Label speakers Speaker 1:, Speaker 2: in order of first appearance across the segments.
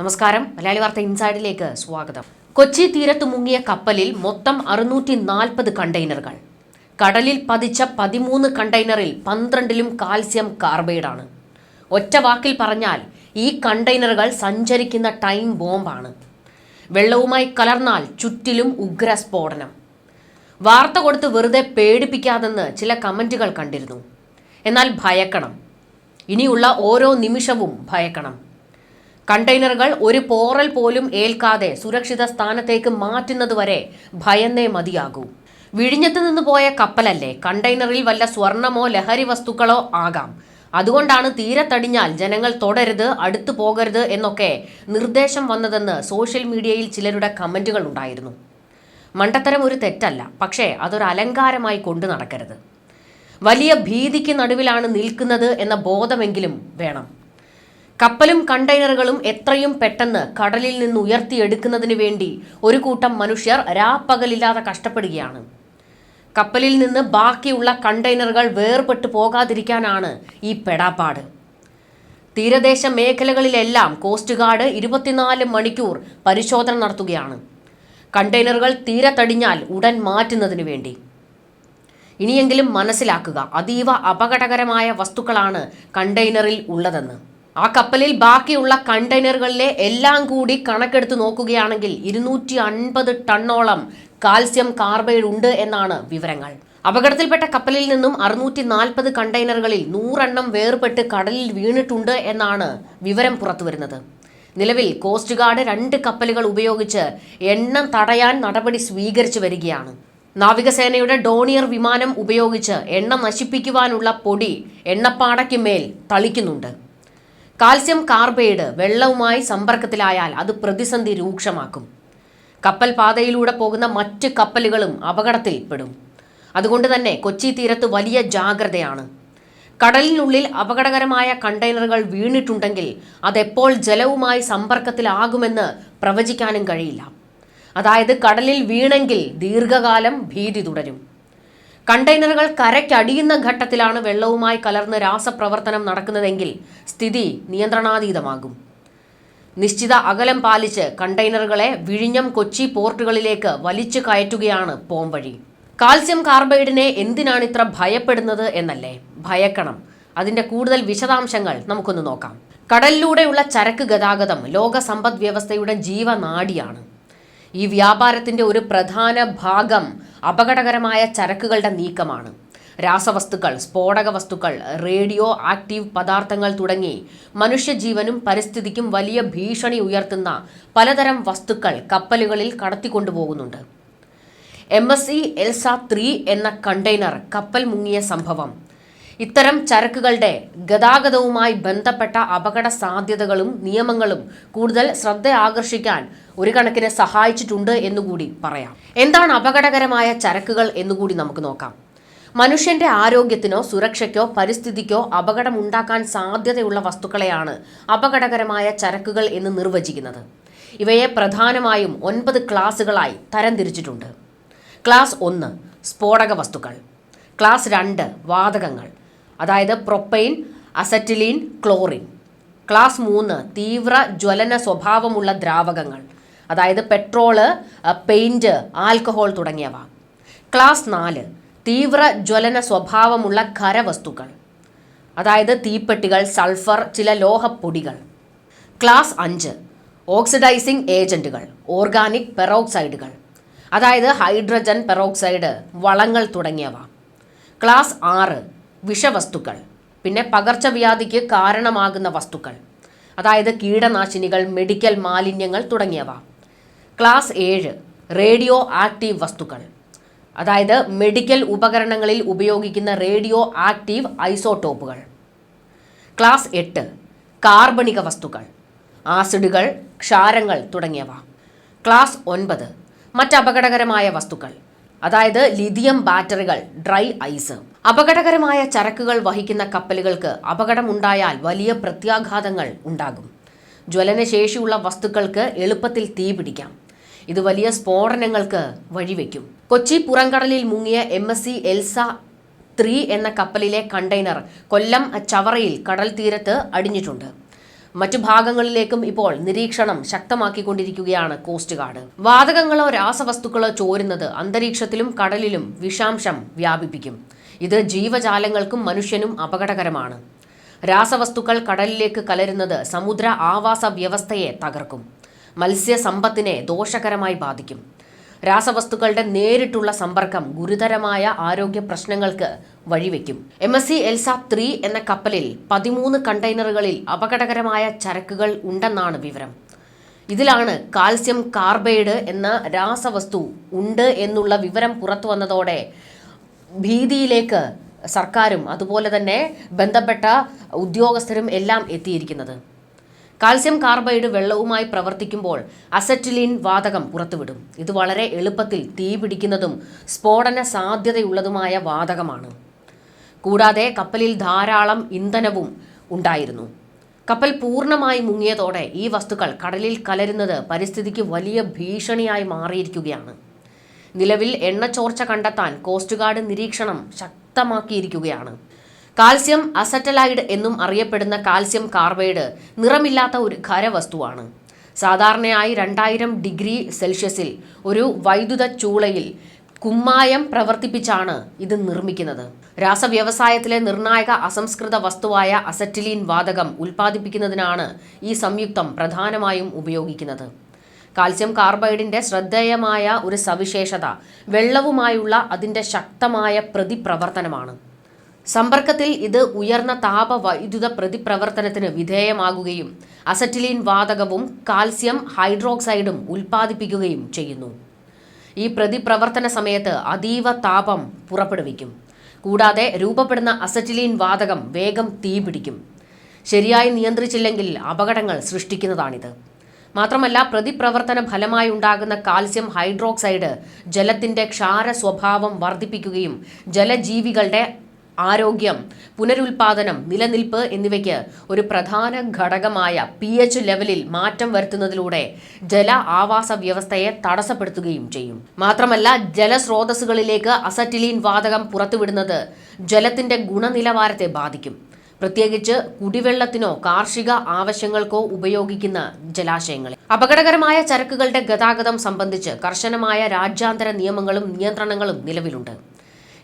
Speaker 1: നമസ്കാരം. മലയാളി വാർത്ത ഇൻസൈഡിലേക്ക് സ്വാഗതം. കൊച്ചി തീരത്ത് മുങ്ങിയ കപ്പലിൽ മൊത്തം അറുന്നൂറ്റി നാൽപ്പത് കണ്ടെയ്നറുകൾ. കടലിൽ പതിച്ച പതിമൂന്ന് കണ്ടെയ്നറിൽ പന്ത്രണ്ടിലും കാൽസ്യം കാർബൈഡാണ്. ഒറ്റ വാക്കിൽ പറഞ്ഞാൽ ഈ കണ്ടെയ്നറുകൾ സഞ്ചരിക്കുന്ന ടൈം ബോംബാണ്. വെള്ളവുമായി കലർന്നാൽ ചുറ്റിലും ഉഗ്ര സ്ഫോടനം വാർത്ത കൊടുത്ത് വെറുതെ പേടിപ്പിക്കാതെന്ന് ചില കമന്റുകൾ കണ്ടിരുന്നു. എന്നാൽ ഭയക്കണം. ഇനിയുള്ള ഓരോ നിമിഷവും ഭയക്കണം. കണ്ടെയ്നറുകൾ ഒരു പോറൽ പോലും ഏൽക്കാതെ സുരക്ഷിത സ്ഥാനത്തേക്ക് മാറ്റുന്നതുവരെ ഭയന്നേ മതിയാകൂ. വിഴിഞ്ഞത്ത് നിന്ന് പോയ കപ്പലല്ലേ കണ്ടെയ്നറിൽ വല്ല സ്വർണമോ ലഹരി വസ്തുക്കളോ ആകാം. അതുകൊണ്ടാണ് തീരത്തടിഞ്ഞാൽ ജനങ്ങൾ തുടരുത് അടുത്തു പോകരുത് എന്നൊക്കെ നിർദ്ദേശം വന്നതെന്ന് സോഷ്യൽ മീഡിയയിൽ ചിലരുടെ കമന്റുകൾ ഉണ്ടായിരുന്നു. മണ്ടത്തരം ഒരു തെറ്റല്ല പക്ഷേ അതൊരു അലങ്കാരമായി കൊണ്ടു നടക്കരുത്. വലിയ ഭീതിക്ക് നടുവിലാണ് നിൽക്കുന്നത് എന്ന ബോധമെങ്കിലും വേണം. കപ്പലും കണ്ടെയ്നറുകളും എത്രയും പെട്ടെന്ന് കടലിൽ നിന്ന് ഉയർത്തിയെടുക്കുന്നതിന് വേണ്ടി ഒരു കൂട്ടം മനുഷ്യർ രാപ്പകലില്ലാതെ കഷ്ടപ്പെടുകയാണ്. കപ്പലിൽ നിന്ന് ബാക്കിയുള്ള കണ്ടെയ്നറുകൾ വേർപെട്ടു പോകാതിരിക്കാനാണ് ഈ പെടാപ്പാട്. തീരദേശ മേഖലകളിലെല്ലാം കോസ്റ്റ് ഗാർഡ് ഇരുപത്തിനാല് മണിക്കൂർ പരിശോധന നടത്തുകയാണ്. കണ്ടെയ്നറുകൾ തീരത്തടിഞ്ഞാൽ ഉടൻ മാറ്റുന്നതിന് വേണ്ടി. ഇനിയെങ്കിലും മനസ്സിലാക്കുക അതീവ അപകടകരമായ വസ്തുക്കളാണ് കണ്ടെയ്നറിൽ ഉള്ളതെന്ന്. ആ കപ്പലിൽ ബാക്കിയുള്ള കണ്ടെയ്നറുകളിലെ എല്ലാം കൂടി കണക്കെടുത്ത് നോക്കുകയാണെങ്കിൽ ഇരുന്നൂറ്റി അൻപത് ടണ്ണോളം കാൽസ്യം കാർബൈഡ് ഉണ്ട് എന്നാണ് വിവരങ്ങൾ. അപകടത്തിൽപ്പെട്ട കപ്പലിൽ നിന്നും അറുന്നൂറ്റി നാൽപ്പത് കണ്ടെയ്നറുകളിൽ നൂറെണ്ണം വേർപെട്ട് കടലിൽ വീണിട്ടുണ്ട് എന്നാണ് വിവരം പുറത്തുവരുന്നത്. നിലവിൽ കോസ്റ്റ് ഗാർഡ് രണ്ട് കപ്പലുകൾ ഉപയോഗിച്ച് എണ്ണം തടയാൻ നടപടി സ്വീകരിച്ചു വരികയാണ്. നാവികസേനയുടെ ഡോണിയർ വിമാനം ഉപയോഗിച്ച് എണ്ണ നശിപ്പിക്കുവാനുള്ള പൊടി എണ്ണപ്പാടയ്ക്ക് മേൽ തളിക്കുന്നുണ്ട്. കാൽസ്യം കാർബൈഡ് വെള്ളവുമായി സമ്പർക്കത്തിലായാൽ അത് പ്രതിസന്ധി രൂക്ഷമാക്കും. കപ്പൽ പാതയിലൂടെ പോകുന്ന മറ്റ് കപ്പലുകളും അപകടത്തിൽ പെടും. അതുകൊണ്ട് തന്നെ കൊച്ചി തീരത്ത് വലിയ ജാഗ്രതയാണ്. കടലിനുള്ളിൽ അപകടകരമായ കണ്ടെയ്നറുകൾ വീണിട്ടുണ്ടെങ്കിൽ അതെപ്പോൾ ജലവുമായി സമ്പർക്കത്തിലാകുമെന്ന് പ്രവചിക്കാനും കഴിയില്ല. അതായത് കടലിൽ വീണെങ്കിൽ ദീർഘകാലം ഭീതി തുടരും. കണ്ടെയ്നറുകൾ കരയ്ക്കടിയുന്ന ഘട്ടത്തിലാണ് വെള്ളവുമായി കലർന്ന് രാസപ്രവർത്തനം നടക്കുന്നതെങ്കിൽ സ്ഥിതി നിയന്ത്രണാതീതമാകും. നിശ്ചിത അകലം പാലിച്ച് കണ്ടെയ്നറുകളെ വിഴിഞ്ഞം കൊച്ചി പോർട്ടുകളിലേക്ക് വലിച്ചു കയറ്റുകയാണ് പോംവഴി കാൽസ്യം കാർബൈഡിനെ എന്തിനാണ് ഇത്ര ഭയപ്പെടുന്നത് എന്നല്ലേ? ഭയക്കണം. അതിന്റെ കൂടുതൽ വിശദാംശങ്ങൾ നമുക്കൊന്ന് നോക്കാം. കടലിലൂടെയുള്ള ചരക്ക് ഗതാഗതം ലോക സമ്പദ് വ്യവസ്ഥയുടെ ജീവനാഡിയാണ്. ഈ വ്യാപാരത്തിന്റെ ഒരു പ്രധാന ഭാഗം അപകടകരമായ ചരക്കുകളുടെ നീക്കമാണ്. രാസവസ്തുക്കൾ സ്ഫോടക വസ്തുക്കൾ റേഡിയോ ആക്റ്റീവ് പദാർത്ഥങ്ങൾ തുടങ്ങി മനുഷ്യജീവനും പരിസ്ഥിതിക്കും വലിയ ഭീഷണി ഉയർത്തുന്ന പലതരം വസ്തുക്കൾ കപ്പലുകളിൽ കടത്തിക്കൊണ്ടുപോകുന്നുണ്ട്. M S C Elsa three എന്ന കണ്ടെയ്നർ കപ്പൽ മുങ്ങിയ സംഭവം. ഇത്തരം ചരക്കുകളുടെ ഗതാഗതവുമായി ബന്ധപ്പെട്ട അപകട സാധ്യതകളും നിയമങ്ങളും കൂടുതൽ ശ്രദ്ധ ആകർഷിക്കാൻ ഒരു കണക്കിന് സഹായിച്ചിട്ടുണ്ട് എന്നുകൂടി പറയാം. എന്താണ് അപകടകരമായ ചരക്കുകൾ എന്നുകൂടി നമുക്ക് നോക്കാം. മനുഷ്യന്റെ ആരോഗ്യത്തിനോ സുരക്ഷയ്ക്കോ പരിസ്ഥിതിക്കോ അപകടമുണ്ടാക്കാൻ സാധ്യതയുള്ള വസ്തുക്കളെയാണ് അപകടകരമായ ചരക്കുകൾ എന്ന് നിർവചിക്കുന്നത്. ഇവയെ പ്രധാനമായും ഒൻപത് ക്ലാസുകളായി തരംതിരിച്ചിട്ടുണ്ട്. ക്ലാസ് ഒന്ന് സ്ഫോടക വസ്തുക്കൾ. ക്ലാസ് രണ്ട് വാതകങ്ങൾ. അതായത് പ്രൊപ്പൈൻ അസറ്റിലീൻ ക്ലോറിൻ. ക്ലാസ് മൂന്ന് തീവ്ര ജ്വലന സ്വഭാവമുള്ള ദ്രാവകങ്ങൾ. അതായത് പെട്രോൾ പെയിന്റ് ആൽക്കഹോൾ തുടങ്ങിയവ. ക്ലാസ് നാല് തീവ്ര ജ്വലന സ്വഭാവമുള്ള ഖരവസ്തുക്കൾ. അതായത് തീപ്പെട്ടികൾ സൾഫർ ചില ലോഹപ്പൊടികൾ. ക്ലാസ് അഞ്ച് ഓക്സിഡൈസിംഗ് ഏജന്റുകൾ ഓർഗാനിക് പെറോക്സൈഡുകൾ. അതായത് ഹൈഡ്രജൻ പെറോക്സൈഡ് വളങ്ങൾ തുടങ്ങിയവ. ക്ലാസ് ആറ് വിഷവസ്തുക്കൾ പിന്നെ പകർച്ചവ്യാധിക്ക് കാരണമാകുന്ന വസ്തുക്കൾ അതായത് കീടനാശിനികൾ മെഡിക്കൽ മാലിന്യങ്ങൾ തുടങ്ങിയവ. ക്ലാസ് ഏഴ് റേഡിയോ ആക്റ്റീവ് വസ്തുക്കൾ അതായത് മെഡിക്കൽ ഉപകരണങ്ങളിൽ ഉപയോഗിക്കുന്ന റേഡിയോ ആക്റ്റീവ് ഐസോടോപ്പുകൾ. ക്ലാസ് എട്ട് കാർബണിക വസ്തുക്കൾ ആസിഡുകൾ ക്ഷാരങ്ങൾ തുടങ്ങിയവ. ക്ലാസ് ഒൻപത് മറ്റ് അപകടകരമായ വസ്തുക്കൾ അതായത് ലിഥിയം ബാറ്ററികൾ ഡ്രൈ ഐസ്. അപകടകരമായ ചരക്കുകൾ വഹിക്കുന്ന കപ്പലുകൾക്ക് അപകടമുണ്ടായാൽ വലിയ പ്രത്യാഘാതങ്ങൾ ഉണ്ടാകും. ജ്വലനശേഷിയുള്ള വസ്തുക്കൾക്ക് എളുപ്പത്തിൽ തീ പിടിക്കാം. ഇത് വലിയ സ്ഫോടനങ്ങൾക്ക് വഴിവെക്കും. കൊച്ചി പുറംകടലിൽ മുങ്ങിയ M S C Elsa three എന്ന കപ്പലിലെ കണ്ടെയ്നർ കൊല്ലം ചവറയിൽ കടൽ തീരത്ത് അടിഞ്ഞിട്ടുണ്ട്. മറ്റു ഭാഗങ്ങളിലേക്കും ഇപ്പോൾ നിരീക്ഷണം ശക്തമാക്കിക്കൊണ്ടിരിക്കുകയാണ് കോസ്റ്റ് ഗാർഡ് വാതകങ്ങളോ രാസവസ്തുക്കളോ ചോരുന്നത് അന്തരീക്ഷത്തിലും കടലിലും വിഷാംശം വ്യാപിപ്പിക്കും. ഇത് ജീവജാലങ്ങൾക്കും മനുഷ്യനും അപകടകരമാണ്. രാസവസ്തുക്കൾ കടലിലേക്ക് കലരുന്നത് സമുദ്ര ആവാസ വ്യവസ്ഥയെ തകർക്കും. മത്സ്യസമ്പത്തിനെ ദോഷകരമായി ബാധിക്കും. രാസവസ്തുക്കളുടെ നേരിട്ടുള്ള സമ്പർക്കം ഗുരുതരമായ ആരോഗ്യ പ്രശ്നങ്ങൾക്ക് വഴിവെക്കും. M S C Elsa three എന്ന കപ്പലിൽ പതിമൂന്ന് കണ്ടെയ്നറുകളിൽ അപകടകരമായ ചരക്കുകൾ ഉണ്ടെന്നാണ് വിവരം. ഇതിലാണ് കാൽസ്യം കാർബൈഡ് എന്ന രാസവസ്തു ഉണ്ട് എന്നുള്ള വിവരം പുറത്തു വന്നതോടെ ഭീതിയിലേക്ക് സർക്കാരും അതുപോലെ തന്നെ ബന്ധപ്പെട്ട ഉദ്യോഗസ്ഥരും എല്ലാം എത്തിയിരിക്കുന്നത്. കാൽസ്യം കാർബൈഡ് വെള്ളവുമായി പ്രവർത്തിക്കുമ്പോൾ അസറ്റിലിൻ വാതകം പുറത്തുവിടും. ഇത് വളരെ എളുപ്പത്തിൽ തീ പിടിക്കുന്നതും സ്ഫോടന സാധ്യതയുള്ളതുമായ വാതകമാണ്. കൂടാതെ കപ്പലിൽ ധാരാളം ഇന്ധനവും ഉണ്ടായിരുന്നു. കപ്പൽ പൂർണമായി മുങ്ങിയതോടെ ഈ വസ്തുക്കൾ കടലിൽ കലരുന്നത് പരിസ്ഥിതിക്ക് വലിയ ഭീഷണിയായി മാറിയിരിക്കുകയാണ്. നിലവിൽ എണ്ണ ചോർച്ച കണ്ടെത്താൻ കോസ്റ്റ് ഗാർഡ് നിരീക്ഷണം ശക്തമാക്കിയിരിക്കുകയാണ്. കാൽസ്യം അസറ്റലൈഡ് എന്നും അറിയപ്പെടുന്ന കാൽസ്യം കാർബൈഡ് നിറമില്ലാത്ത ഒരു ഖരവസ്തുവാണ്. സാധാരണയായി രണ്ടായിരം ഡിഗ്രി സെൽഷ്യസിൽ ഒരു വൈദ്യുത ചൂളയിൽ കുമ്മായം പ്രവർത്തിപ്പിച്ചാണ് ഇത് നിർമ്മിക്കുന്നത്. രാസവ്യവസായത്തിലെ നിർണായക അസംസ്കൃത വസ്തുവായ അസറ്റിലീൻ വാതകം ഉൽപ്പാദിപ്പിക്കുന്നതിനാണ് ഈ സംയുക്തം പ്രധാനമായും ഉപയോഗിക്കുന്നത്. കാൽസ്യം കാർബൈഡിന്റെ ശ്രദ്ധേയമായ ഒരു സവിശേഷത വെള്ളവുമായുള്ള അതിന്റെ ശക്തമായ പ്രതിപ്രവർത്തനമാണ്. സമ്പർക്കത്തിൽ ഇത് ഉയർന്ന താപ വൈദ്യുത പ്രതിപ്രവർത്തനത്തിന് വിധേയമാകുകയും അസറ്റിലീൻ വാതകവും കാൽസ്യം ഹൈഡ്രോക്സൈഡും ഉൽപ്പാദിപ്പിക്കുകയും ചെയ്യുന്നു. ഈ പ്രതിപ്രവർത്തന സമയത്ത് അതീവ താപം പുറപ്പെടുവിക്കും. കൂടാതെ രൂപപ്പെടുന്ന അസറ്റിലീൻ വാതകം വേഗം തീപിടിക്കും ശരിയായി നിയന്ത്രിച്ചില്ലെങ്കിൽ അപകടങ്ങൾ സൃഷ്ടിക്കുന്നതാണിത്. മാത്രമല്ല പ്രതിപ്രവർത്തന ഫലമായി ഉണ്ടാകുന്ന കാൽസ്യം ഹൈഡ്രോക്സൈഡ് ജലത്തിന്റെ ക്ഷാര സ്വഭാവം വർദ്ധിപ്പിക്കുകയും ജലജീവികളുടെ ആരോഗ്യം പുനരുൽപാദനം നിലനിൽപ്പ് എന്നിവയ്ക്ക് ഒരു പ്രധാന ഘടകമായ പി എച്ച് ലെവലിൽ മാറ്റം വരുത്തുന്നതിലൂടെ ജല ആവാസ വ്യവസ്ഥയെ തടസ്സപ്പെടുത്തുകയും ചെയ്യും. മാത്രമല്ല ജലസ്രോതസ്സുകളിലേക്ക് അസറ്റിലീൻ വാതകം പുറത്തുവിടുന്നത് ജലത്തിന്റെ ഗുണനിലവാരത്തെ ബാധിക്കും. പ്രത്യേകിച്ച് കുടിവെള്ളത്തിനോ കാർഷിക ആവശ്യങ്ങൾക്കോ ഉപയോഗിക്കുന്ന ജലാശയങ്ങളിൽ. അപകടകരമായ ചരക്കുകളുടെ ഗതാഗതം സംബന്ധിച്ച് കർശനമായ രാജ്യാന്തര നിയമങ്ങളും നിയന്ത്രണങ്ങളും നിലവിലുണ്ട്.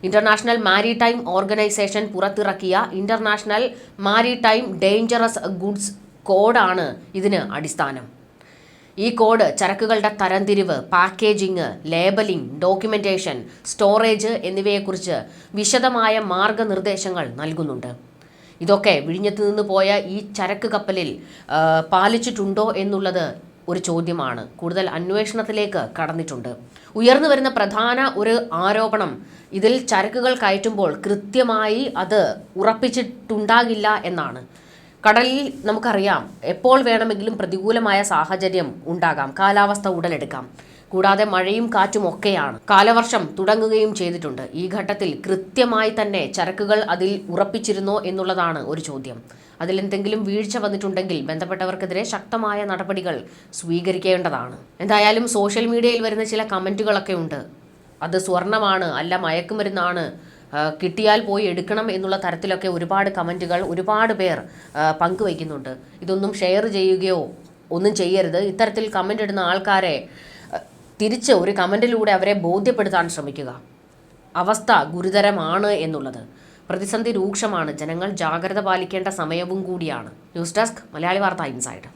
Speaker 1: ഇന്റർനാഷണൽ മാരിടൈം ഓർഗനൈസേഷൻ പുറത്തിറക്കിയ ഇന്റർനാഷണൽ മാരിടൈം ഡേഞ്ചറസ് ഗുഡ്സ് കോഡാണ് ഇതിന് അടിസ്ഥാനം. ഈ കോഡ് ചരക്കുകളുടെ തരംതിരിവ് പാക്കേജിംഗ് ലേബലിംഗ് ഡോക്യുമെന്റേഷൻ സ്റ്റോറേജ് എന്നിവയെക്കുറിച്ച് വിശദമായ മാർഗനിർദ്ദേശങ്ങൾ നൽകുന്നുണ്ട്. ഇതൊക്കെ വിഴിഞ്ഞത്ത് നിന്ന് പോയ ഈ ചരക്ക് കപ്പലിൽ പാലിച്ചിട്ടുണ്ടോ എന്നുള്ളത് ഒരു ചോദ്യമാണ്. കൂടുതൽ അന്വേഷണത്തിലേക്ക് കടന്നിട്ടുണ്ട്. ഉയർന്നു വരുന്ന പ്രധാന ഒരു ആരോപണം ഇതിൽ ചരക്കുകൾ കയറ്റുമ്പോൾ കൃത്യമായി അത് ഉറപ്പിച്ചിട്ടുണ്ടാകില്ല എന്നാണ്. കടലിൽ നമുക്കറിയാം എപ്പോൾ വേണമെങ്കിലും പ്രതികൂലമായ സാഹചര്യം ഉണ്ടാകാം. കാലാവസ്ഥ ഉടലെടുക്കാം. കൂടാതെ മഴയും കാറ്റും ഒക്കെയാണ്. കാലവർഷം തുടങ്ങുകയും ചെയ്തിട്ടുണ്ട്. ഈ ഘട്ടത്തിൽ കൃത്യമായി തന്നെ ചരക്കുകൾ അതിൽ ഉറപ്പിച്ചിരുന്നോ എന്നുള്ളതാണ് ഒരു ചോദ്യം. അതിലെന്തെങ്കിലും വീഴ്ച വന്നിട്ടുണ്ടെങ്കിൽ ബന്ധപ്പെട്ടവർക്കെതിരെ ശക്തമായ നടപടികൾ സ്വീകരിക്കേണ്ടതാണ്. എന്തായാലും സോഷ്യൽ മീഡിയയിൽ വരുന്ന ചില കമന്റുകളൊക്കെ ഉണ്ട്. അത് സ്വർണമാണ് അല്ല മയക്കുമരുന്നാണ് കിട്ടിയാൽ പോയി എടുക്കണം എന്നുള്ള തരത്തിലൊക്കെ ഒരുപാട് കമന്റുകൾ ഒരുപാട് പേർ പങ്കുവയ്ക്കുന്നുണ്ട്. ഇതൊന്നും ഷെയർ ചെയ്യുകയോ ഒന്നും ചെയ്യരുത്. ഇത്തരത്തിൽ കമന്റ് ഇടുന്ന ആൾക്കാരെ തിരിച്ച് ഒരു കമന്റിലൂടെ അവരെ ബോധ്യപ്പെടുത്താൻ ശ്രമിക്കുക. അവസ്ഥ ഗുരുതരമാണ് എന്നുള്ളത്. പ്രതിസന്ധി രൂക്ഷമാണ്. ജനങ്ങൾ ജാഗ്രത പാലിക്കേണ്ട സമയവും കൂടിയാണ്. ന്യൂസ് ഡെസ്ക് മലയാളി വാർത്ത ഇൻസൈഡ്.